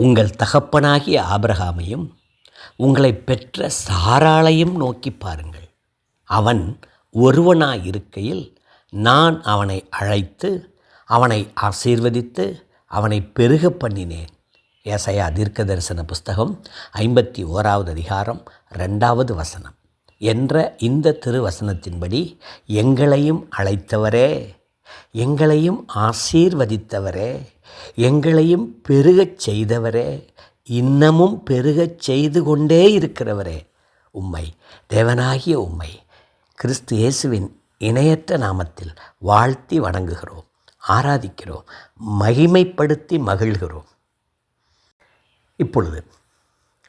உங்கள் தகப்பனாகிய ஆபிரகாமையும் உங்களை பெற்ற சாராளையும் நோக்கி பாருங்கள். அவன் ஒருவனாயிருக்கையில் நான் அவனை அழைத்து அவனை ஆசீர்வதித்து அவனை பெருக பண்ணினேன். ஏசையா தீர்க்க தரிசன புஸ்தகம் ஐம்பத்தி ஓராவது அதிகாரம் ரெண்டாவது வசனம். என்ற இந்த திருவசனத்தின்படி எங்களையும் அழைத்தவரே எங்களையும் ஆசீர்வதித்தவரே. எங்களையும் பெருகச் செய்தவரே இன்னமும் பெருகச் செய்து கொண்டே இருக்கிறவரே உம்மை தேவனாகிய உம்மை. கிறிஸ்து இயேசுவின் இணையற்ற நாமத்தில் வாழ்த்தி வணங்குகிறோம் ஆராதிக்கிறோம் மகிமைப்படுத்தி மகிழ்கிறோம். இப்பொழுது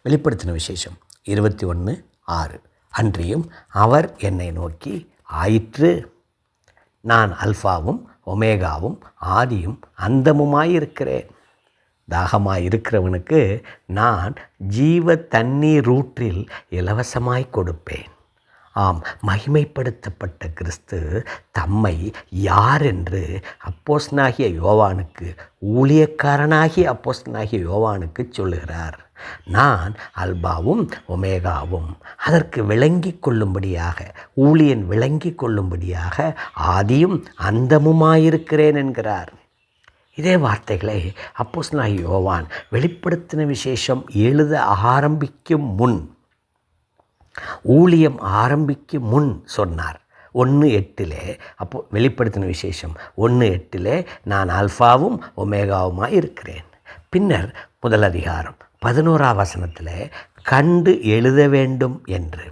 வெளிப்படுத்தின விசேஷம் இருபத்தி ஒன்று ஆறு. அன்றியும் அவர் என்னை நோக்கி ஆயிற்று நான் அல்ஃபாவும் ஒமேகாவும் ஆதியும் அந்தமுமாயிருக்கிறேன். தாகமாக இருக்கிறவனுக்கு நான் ஜீவ தண்ணீர் ரூற்றில் இலவசமாய் கொடுப்பேன். ஆம் மகிமைப்படுத்தப்பட்ட கிறிஸ்து தம்மை யார் என்று அப்போஸ்னாகிய யோவானுக்கு ஊழியக்காரனாகிய அப்போஸ்னாகிய யோவானுக்கு சொல்லுகிறார். நான் அல்பாவும் ஒமேகாவும் அதற்கு விளங்கி கொள்ளும்படியாக ஊழியன் விளங்கி கொள்ளும்படியாக ஆதியும் அந்தமுமாயிருக்கிறேன் என்கிறார். இதே வார்த்தைகளை அப்போஸ்னாகி யோவான் வெளிப்படுத்தின விசேஷம் எழுத ஆரம்பிக்கும் முன் ஊழியம் ஆரம்பிக்க முன் சொன்னார். ஒன்று எட்டிலே அப்போ வெளிப்படுத்தின விசேஷம் ஒன்று எட்டிலே நான் அல்ஃபாவும் ஒமேகாவுமாக இருக்கிறேன். பின்னர் முதல் அதிகாரம் பதினோரா வசனத்தில் கண்டு எழுத வேண்டும் என்று.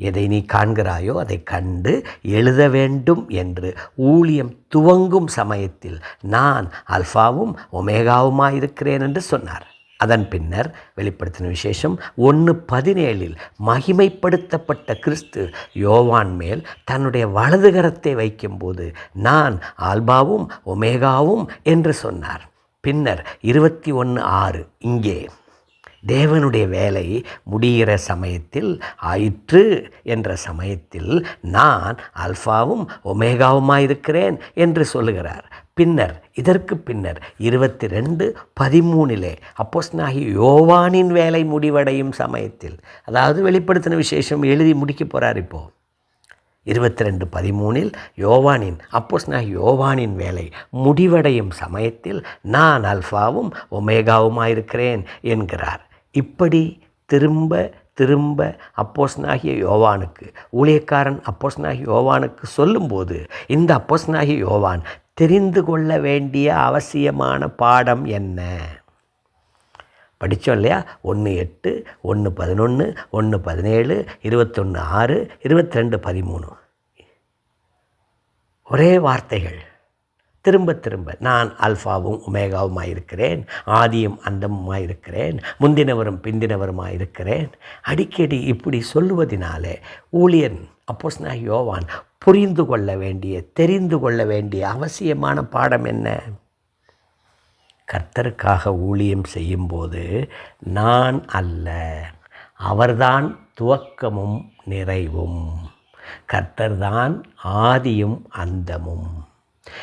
எதை நீ காண்கிறாயோ அதை கண்டு எழுத வேண்டும் என்று. ஊழியம் துவங்கும் சமயத்தில் நான் அல்ஃபாவும் ஒமேகாவுமாய் இருக்கிறேன் என்று சொன்னார். அதன் பின்னர் வெளிப்படுத்தின விசேஷம் ஒன்று பதினேழில் மகிமைப்படுத்தப்பட்ட கிறிஸ்து யோவான் மேல் தன்னுடைய வலதுகரத்தை வைக்கும்போது நான் ஆல்பாவும் ஒமேகாவும் என்று சொன்னார். பின்னர் இருபத்தி ஒன்று ஆறு இங்கே தேவனுடைய வேலை முடிகிற சமயத்தில் ஆயிற்று என்ற சமயத்தில் நான் அல்ஃபாவும் ஒமேகாவுமாயிருக்கிறேன் என்று சொல்லுகிறார். பின்னர் இதற்கு பின்னர் இருபத்தி ரெண்டு பதிமூணிலே அப்போஸ்னாகி யோவானின் வேலை முடிவடையும் சமயத்தில் அதாவது வெளிப்படுத்தின விசேஷம் எழுதி முடிக்க போகிறார் இப்போது இருபத்தி ரெண்டு பதிமூணில் யோவானின் அப்போஸ்னாகி யோவானின் வேலை முடிவடையும் சமயத்தில் நான் அல்ஃபாவும் ஒமேகாவுமாயிருக்கிறேன் என்கிறார். இப்படி திரும்ப திரும்ப அப்போஸ்னாகிய யோவானுக்கு ஊழியக்காரன் அப்போஸ்னாகி யோவானுக்கு சொல்லும்போது இந்த அப்போஸ்னாகி யோவான் தெரிந்து கொள்ள வேண்டிய அவசியமான பாடம் என்ன? படித்தோம் இல்லையா? ஒன்று எட்டு ஒன்று பதினொன்று ஒன்று பதினேழு இருபத்தொன்று ஆறு இருபத்தி ரெண்டு பதிமூணு. ஒரே வார்த்தைகள். திரும்ப திரும்ப. நான் அல்ஃபாவும் உமேகாவுமாய் இருக்கிறேன் ஆதியும் அந்தமுமாக இருக்கிறேன் முந்தினவரும் பிந்தினவருமாக இருக்கிறேன் அடிக்கடி இப்படி சொல்லுவதினாலே ஊழியன் அப்போஸ்னா யோவான் புரிந்து கொள்ள வேண்டிய தெரிந்து கொள்ள வேண்டிய அவசியமான பாடம் என்ன? கர்த்தருக்காக ஊழியம் செய்யும்போது நான் அல்ல அவர்தான் துவக்கமும் நிறைவும். கர்த்தர்தான் ஆதியும் அந்தமும்.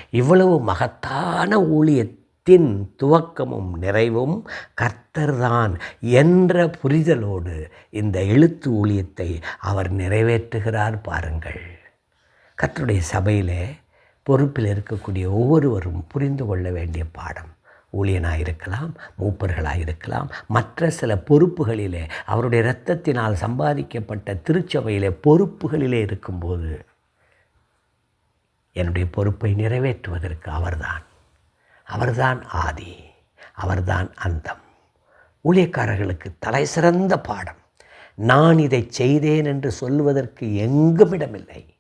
இவ்வளவு மகத்தான ஊழியத்தின் துவக்கமும் நிறைவும் கர்த்தர்தான் என்ற புரிதலோடு இந்த எழுத்து ஊழியத்தை அவர் நிறைவேற்றுகிறார் பாருங்கள். கற்றுடைய சபையில் பொறுப்பில் இருக்கக்கூடிய ஒவ்வொருவரும் புரிந்து கொள்ள வேண்டிய பாடம். ஊழியனாக இருக்கலாம் மூப்பர்களாக இருக்கலாம் மற்ற சில பொறுப்புகளிலே அவருடைய இரத்தத்தினால் சம்பாதிக்கப்பட்ட திருச்சபையிலே பொறுப்புகளிலே இருக்கும்போது என்னுடைய பொறுப்பை நிறைவேற்றுவதற்கு அவர்தான். அவர்தான் ஆதி அவர்தான் அந்தம். ஊழியக்காரர்களுக்கு தலை சிறந்த பாடம். நான் இதை செய்தேன் என்று சொல்வதற்கு எங்கும் இடமில்லை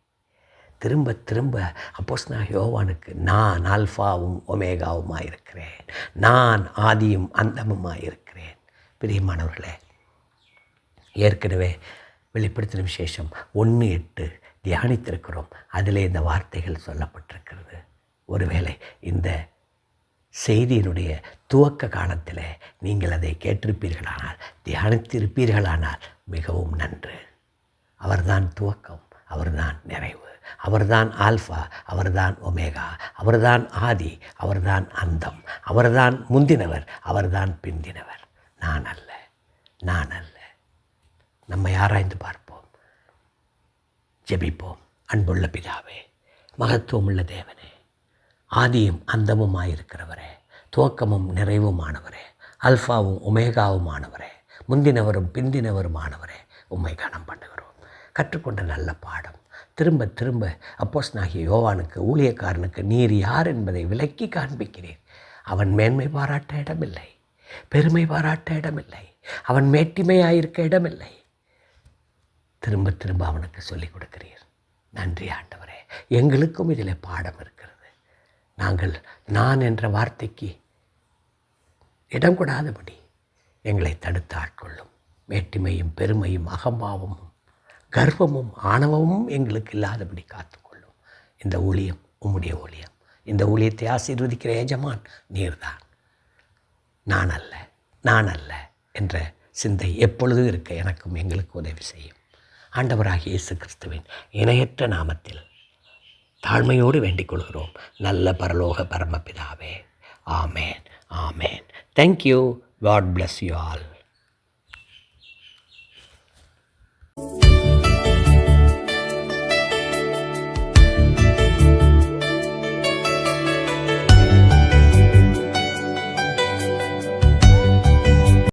திரும்ப திரும்ப அப்போஸ்னா யோவானுக்கு நான் ஆல்ஃபாவும் ஒமேகாவுமாக இருக்கிறேன் நான் ஆதியும் அந்தமுமாக இருக்கிறேன் பிரியமானவர்களே ஏற்கனவே வெளிப்படுத்தின விசேஷம் ஒன்று எட்டு தியானித்திருக்கிறோம். அதிலே இந்த வார்த்தைகள் சொல்லப்பட்டிருக்கிறது. ஒருவேளை இந்த செய்தியினுடைய துவக்க காலத்தில் நீங்கள் அதை கேட்டிருப்பீர்களானால் தியானித்திருப்பீர்களானால் மிகவும் நன்று. அவர்தான் துவக்கம் அவர்தான் நிறைவு. அவர்தான் ஆல்ஃபா அவர்தான் ஒமேகா அவர்தான் ஆதி அவர்தான் அந்தம் அவர்தான் முந்தினவர் அவர்தான் பிந்தினவர். நான் அல்ல நான் அல்ல. நம்மை ஆராய்ந்து பார்ப்போம். ஜெபிப்போம். அன்புள்ள பிதாவே மகத்துவமுள்ள தேவனே ஆதியும் அந்தமுமாயிருக்கிறவரே துவக்கமும் நிறைவுமானவரே அல்ஃபாவும் ஒமேகாவுமானவரே முந்தினவரும் பிந்தினவருமானவரே உம்மை கனம் பண்ணுகிறோம் கற்றுக்கொண்ட நல்ல பாடம் திரும்ப திரும்ப அப்போஸ் நாகிய யோவானுக்கு ஊழியக்காரனுக்கு நீர் யார் என்பதை விலக்கி காண்பிக்கிறீர் அவன் மேன்மை பாராட்ட இடமில்லை பெருமை பாராட்ட இடமில்லை அவன் மேட்டிமையாயிருக்க இடமில்லை. திரும்ப திரும்ப அவனுக்கு சொல்லிக் கொடுக்கிறீர். நன்றி ஆண்டவரே எங்களுக்கும் இதில் பாடம் இருக்கிறது. நாங்கள் நான் என்ற வார்த்தைக்கு இடம் கொடாதபடி எங்களை தடுத்து ஆட்கொள்ளும் மேட்டிமையும் பெருமையும் அகம்பாவமும் கர்வமும் ஆணவமும் எங்களுக்கு இல்லாதபடி காத்துக்கொள்ளும். இந்த ஊழியம் உம்முடைய ஊழியம். இந்த ஊழியத்தை ஆசீர்வதிக்கிற எஜமான் நீர்தான். நான் அல்ல நான் அல்ல என்ற சிந்தை எப்பொழுதும் இருக்க எனக்கும் எங்களுக்கு உதவி செய்யும். ஆண்டவராகிய இயேசு கிறிஸ்துவின் இணையற்ற நாமத்தில் தாழ்மையோடு வேண்டிக் கொள்கிறோம். நல்ல பரலோக பரமபிதாவே. ஆமேன் ஆமேன். Thank you God bless you all